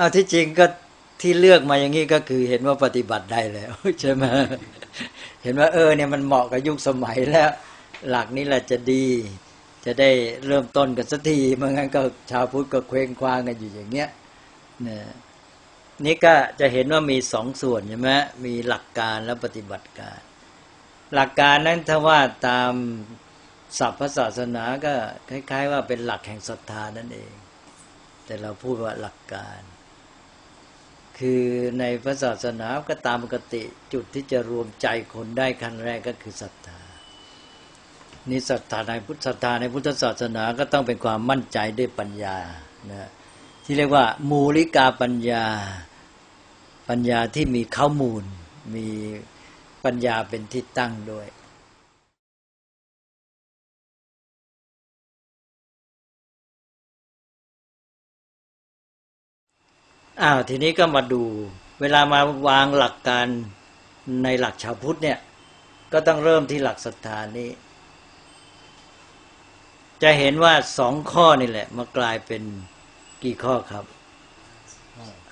เอาที่จริงก็ที่เลือกมาอย่างนี้ก็คือเห็นว่าปฏิบัติได้แล้วใช่ไหมเห็นว่าเออเนี่ยมันเหมาะกับยุคสมัยแล้ว หลักนี้แหละจะดี จะได้เริ่มต้นกันสักทีเมื่องั้นก็ชาวพุทธก็เคว้งคว้างกันอยู่อย่างเงี้ยเนี่ยนี่ก็จะเห็นว่ามีสองส่วนใช่ไหมมีหลักการและปฏิบัติการ หลักการนั้นถ้าว่าตามศัพท์ศาสนาก็คล้าย ๆ ว่าเป็นหลักแห่งศรัทธานั่นเอง แต่เราพูดว่าหลักการ คือในพระศาสนาก็ตามปกติจุดที่จะรวมใจคนได้ขั้นแรกก็คือศรัทธานี่ศรัทธาในพุทธศรัทธาในพุทธศาสนาก็ต้องเป็นความมั่นใจด้วยปัญญานะที่เรียกว่า มูลิกาปัญญา ปัญญาที่มีข้อมูล มีปัญญาเป็นที่ตั้งด้วย อ้าวทีนี้ก็มาดู เวลามาวางหลักการในหลักชาวพุทธเนี่ย ก็ต้องเริ่มที่หลักศรัทธานี้ จะเห็นว่าสองข้อนี่แหละ มากลายเป็นกี่ข้อครับ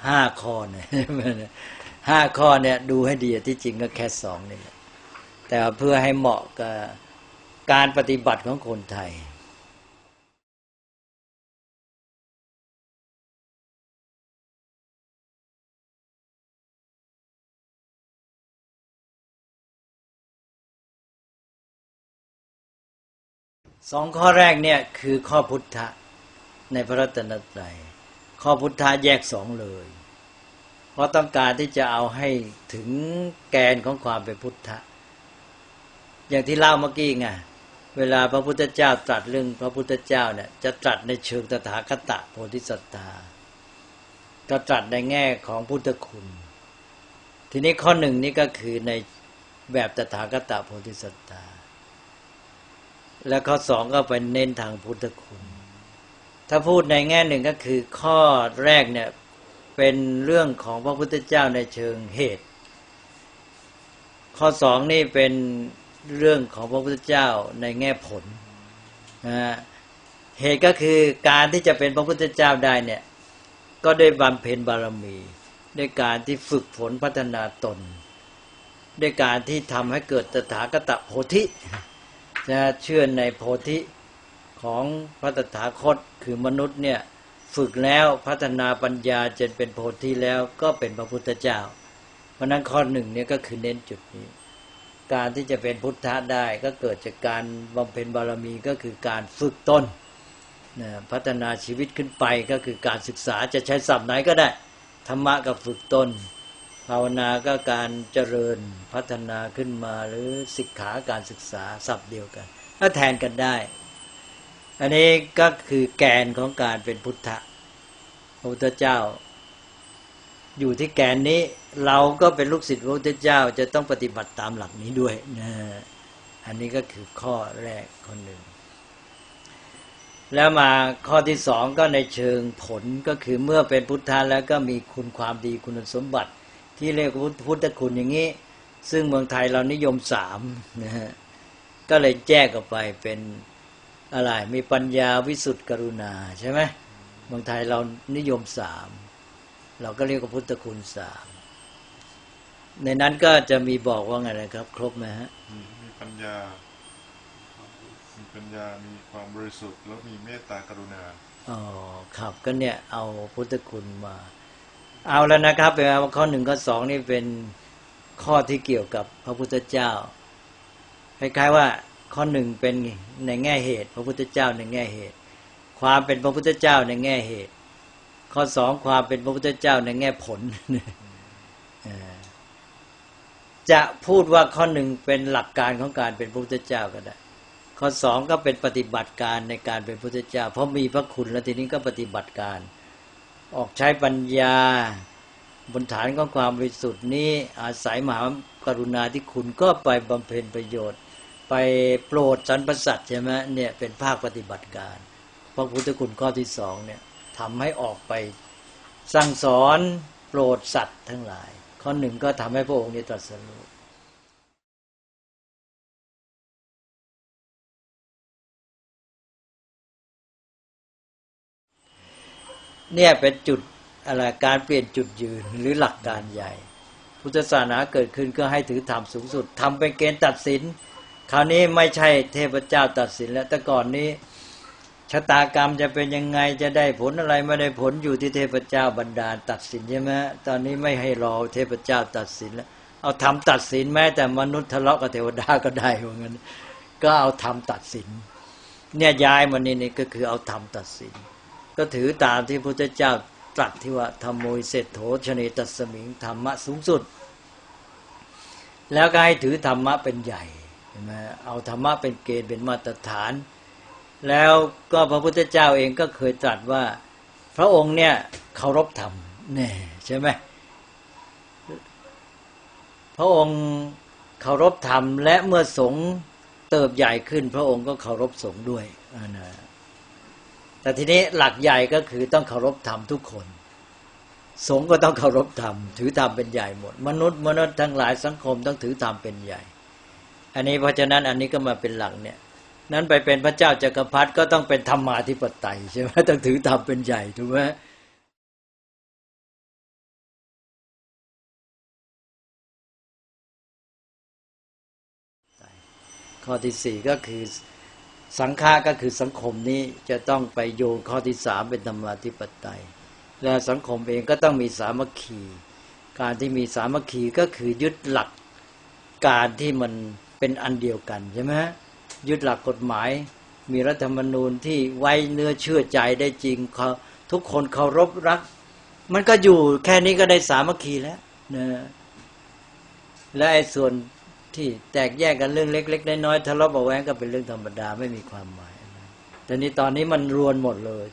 ห้าข้อเนี่ยห้าข้อเนี่ย ดูให้ดีที่จริงก็แค่สองนี่แหละแต่เพื่อให้เหมาะกับการปฏิบัติของคนไทย สองข้อแรกเนี่ยคือข้อพุทธะในพระรัตนตรัยข้อพุทธะแยกสองเลย เพราะต้องการที่จะเอาให้ถึงแกนของความเป็นพุทธะ อย่างที่เล่าเมื่อกี้ไงเวลาพระพุทธเจ้าตรัสเรื่องพระพุทธเจ้าเนี่ยจะตรัสในเชิงตถาคตโพธิสัตตาก็ตรัสในแง่ของพุทธคุณ ทีนี้ข้อหนึ่งนี่ก็คือในแบบตถาคตโพธิสัตตา แล้วข้อสองก็ไปเน้นทางพุทธคุณ ถ้าพูดในแง่หนึ่งก็คือข้อแรกเนี่ยเป็นเรื่องของพระพุทธเจ้าในเชิงเหตุ ข้อสองนี่เป็นเรื่องของพระพุทธเจ้าในแง่ผลนะเหตุก็คือการที่จะเป็นพระพุทธเจ้าได้เนี่ยก็ได้บำเพ็ญบารมี ด้วยการที่ฝึกฝนพัฒนาตน ด้วยการที่ทำให้เกิดตถาคตโพธิ จะเชื่อในโพธิของพระตถาคตคือมนุษย์เนี่ยฝึกแล้วพัฒนาปัญญาจนเป็นโพธิแล้วก็เป็นพระพุทธเจ้า เพราะนั้นข้อหนึ่งเนี่ยก็คือเน้นจุดนี้ การที่จะเป็นพุทธะได้ก็เกิดจากการบำเพ็ญบารมีก็คือการฝึกต้นพัฒนาชีวิตขึ้นไปก็คือการศึกษาจะใช้ศัพท์ไหนก็ได้ธรรมะกับฝึกต้น ภาวนาก็การเจริญพัฒนาขึ้นมาหรือศิกขาการศึกษาศัพท์เดียวกันก็แทนกันได้ อันนี้ก็คือแกนของการเป็นพุทธะพระพุทธเจ้า อยู่ที่แกนนี้เราก็เป็นลูกศิษย์พระพุทธเจ้าจะต้องปฏิบัติตามหลักนี้ด้วยนะอันนี้ก็คือข้อแรกคนหนึ่ง แล้วมาข้อที่สองก็ในเชิงผลก็คือเมื่อเป็นพุทธะแล้วก็มีคุณความดีคุณสมบัติ ที่เรียกพุทธคุณอย่างนี้ ซึ่งเมืองไทยเรานิยมสามนะฮะก็เลยแจ้กออกไปเป็นอะไร มีปัญญาวิสุทธิกรุณาใช่ไหมเมืองไทยเรานิยมสามเราก็เรียกว่าพุทธคุณสามในนั้นก็จะมีบอกว่าไงนะครับ ครบไหมฮะมีปัญญา มีปัญญามีความบริสุทธิ์แล้วมีเมตตากรุณาอ๋อครับก็เนี่ยเอาพุทธคุณมา เอาแล้วนะครับแปลว่าข้อหนึ่งข้อสองนี่เป็นข้อที่เกี่ยวกับพระพุทธเจ้าคล้ายๆว่าข้อหนึ่งเป็นในแง่เหตุ พระพุทธเจ้าในแง่เหตุ ความเป็นพระพุทธเจ้าในแง่เหตุ ข้อสองความเป็นพระพุทธเจ้าในแง่ผลจะพูดว่าข้อหนึ่งเป็นหลักการของการเป็นพระพุทธเจ้าก็ได้ ข้อสองก็เป็นปฏิบัติการในการเป็นพระพุทธเจ้า เพราะมีพระคุณแล้วทีนี้ก็ปฏิบัติการ ออกใช้ปัญญา บนฐานของความบริสุทธิ์นี้ อาศัยมหากรุณาที่คุณก็ไปบำเพ็ญประโยชน์ ไปโปรดสรรพสัตว์ใช่ไหมเนี่ยเป็นภาคปฏิบัติการพระพุทธคุณข้อที่สองเนี่ยทำให้ออกไปสั่งสอนโปรดสัตว์ทั้งหลาย ข้อหนึ่งก็ทำให้พระองค์นี้ตรัสรู้ เนี่ยเป็นจุดอะไรการเปลี่ยนจุดยืนหรือหลักการใหญ่ พุทธศาสนาเกิดขึ้นก็ให้ถือธรรมสูงสุดทำเป็นเกณฑ์ตัดสิน คราวนี้ไม่ใช่เทพเจ้าตัดสินแล้วแต่ก่อนนี้ชะตากรรมจะเป็นยังไงจะได้ผลอะไรไม่ได้ผลอยู่ที่เทพเจ้าบันดาตัดสินใช่ไหมตอนนี้ไม่ให้รอเทพเจ้าตัดสินแล้วเอาธรรมตัดสินแม้แต่มนุษย์ทะเลาะกับเทวดาก็ได้เหมือนกันก็เอาธรรมตัดสิน เนี่ยย้ายมานี่นี่ก็คือเอาธรรมตัดสิน ก็ถือตามที่พระพุทธเจ้าตรัสที่ว่าธรรมโมยเศรษโถชเนตัสมิงธรรมะสูงสุด แล้วก็ให้ถือธรรมะเป็นใหญ่เห็นไหมเอาธรรมะเป็นเกณฑ์เป็นมาตรฐาน แล้วก็พระพุทธเจ้าเองก็เคยตรัสว่า พระองค์เนี่ยเคารพธรรมแน่ใช่ไหมพระองค์เคารพธรรม และเมื่อสงฆ์เติบใหญ่ขึ้น พระองค์ก็เคารพสงฆ์ด้วยอ่านะ แต่ทีนี้หลักใหญ่ก็คือต้องเคารพธรรมทุกคน สงฆ์ก็ต้องเคารพธรรม ถือธรรมเป็นใหญ่หมด มนุษย์มนุษย์ทั้งหลายสังคมต้องถือธรรมเป็นใหญ่ อันนี้เพราะฉะนั้นอันนี้ก็มาเป็นหลักเนี่ย นั้นไปเป็นพระเจ้าจักรพรรดิก็ต้องเป็นธรรมาธิปไตยใช่ไหมต้องถือธรรมเป็นใหญ่ถูกไหมข้อที่สี่ก็คือ สังฆาก็คือสังคมนี้จะต้องไปโยงข้อที่สามเป็นธรรมาธิปไตย และสังคมเองก็ต้องมีสามัคคี การที่มีสามัคคีก็คือยึดหลักการที่มันเป็นอันเดียวกันใช่ไหมยึดหลักกฎหมาย มีรัฐธรรมนูญที่ไว้เนื้อเชื่อใจได้จริงเขาทุกคนเคารพรัก มันก็อยู่แค่นี้ก็ได้สามัคคีแล้วนะและไอ้ส่วน ที่แตกแยกกันเรื่องเล็ก ๆ น้อยๆทะเลาะเบาะแว้งก็เป็นเรื่องธรรมดาไม่มีความหมายแต่นี้ตอนนี้มันรวนหมดเลย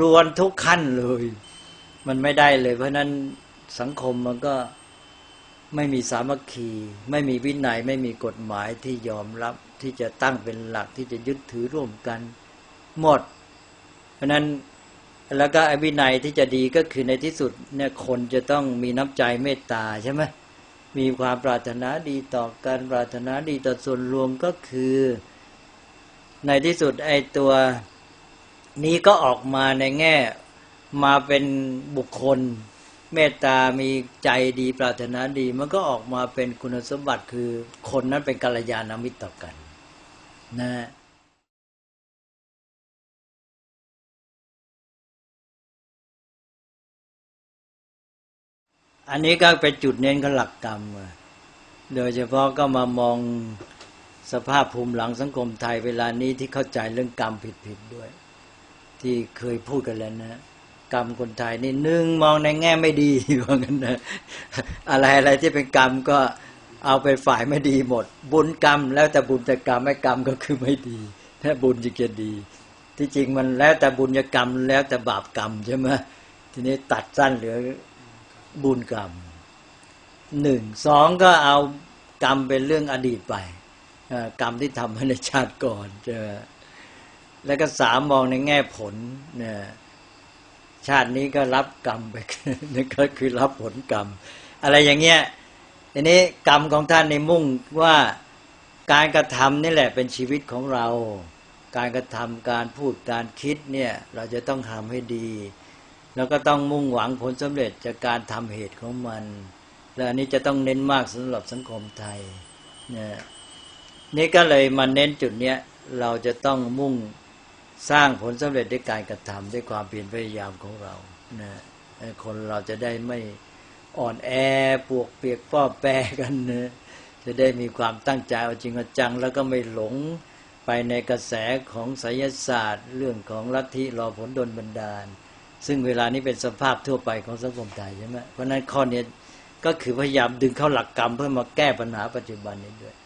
รวนทุกขั้นเลย มันไม่ได้เลย เพราะนั้นสังคมมันก็ไม่มีสามัคคี ไม่มีวินัยไม่มีกฎหมายที่ยอมรับที่จะตั้งเป็นหลักที่จะยึดถือร่วมกันหมด เพราะนั้นแล้วก็ไอ้วินัยที่จะดีก็คือในที่สุดเนี่ยคนจะต้องมีน้ำใจเมตตาใช่ไหม มีความปรารถนาดีต่อกันปรารถนาดีต่อส่วนรวมก็คือ ในที่สุดไอ้ตัวนี้ก็ออกมาในแง่มาเป็นบุคคล เมตตามีใจดีปรารถนาดี มันก็ออกมาเป็นคุณสมบัติคือคนนั้นเป็นกัลยาณมิตรต่อกัน นะ อันนี้ก็เป็นจุดเน้นของหลักกรรมอะโดยเฉพาะก็มามองสภาพภูมิหลังสังคมไทยเวลานี้ที่เข้าใจเรื่องกรรมผิดๆด้วย ที่เคยพูดกันแล้วนะกรรมคนไทยนี่หนึ่งมองในแง่ไม่ดีว่างั้นนะอะไรอะไรที่เป็นกรรมก็เอาไปฝ่ายไม่ดีหมด บุญกรรม แล้วแต่บุญแต่กรรมไม่กรรมก็คือไม่ดีถ้าบุญจึงจะดี ที่จริงมันแล้วแต่บุญกรรมแล้วแต่บาปกรรมใช่ไหมทีนี้ตัดสั้นเหลือ บุญกรรมหนึ่งสองก็เอากรรมเป็นเรื่องอดีตไปกรรมที่ทำมาในชาติก่อนใช่ไหมแล้วก็สามมองในแง่ผลเนี่ยชาตินี้ก็รับกรรมไปนั่นก็คือรับผลกรรม อะไรอย่างเงี้ยทีนี้กรรมของท่านในมุ่งว่าการกระทำนี่แหละเป็นชีวิตของเรา การกระทำการพูดการคิดเนี่ย เราจะต้องทำให้ดี แล้วก็ต้องมุ่งหวังผลสำเร็จจากการทำเหตุของมัน และอันนี้จะต้องเน้นมากสำหรับสังคมไทยเนี่ยนี่ก็เลยมาเน้นจุดเนี้ยเราจะต้องมุ่งสร้างผลสำเร็จด้วยการกระทำด้วยความเพียรพยายามของเรานะคนเราจะได้ไม่อ่อนแอปวกเปียกป้อแปรกันนะจะได้มีความตั้งใจเอาจริงเอาจัง แล้วก็ไม่หลงไปในกระแสของไสยศาสตร์ เรื่องของลัทธิรอผลดลบันดาล ซึ่งเวลานี้เป็นสภาพทั่วไปของสังคมไทยใช่ไหมเพราะนั้นข้อนี้ก็คือพยายามดึงเข้าหลักกรรมเพื่อมาแก้ปัญหาปัจจุบันนี้ด้วย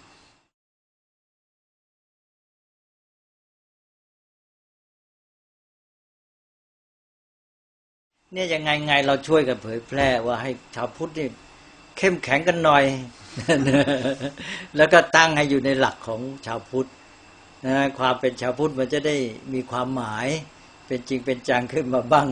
เนี่ยยังไงไงเราช่วยกันเผยแพร่ว่าให้ชาวพุทธนี่เข้มแข็งกันหน่อย แล้วก็ตั้งให้อยู่ในหลักของชาวพุทธนะความเป็นชาวพุทธมันจะได้มีความหมาย เป็นจริงเป็นจังขึ้นมาบ้าง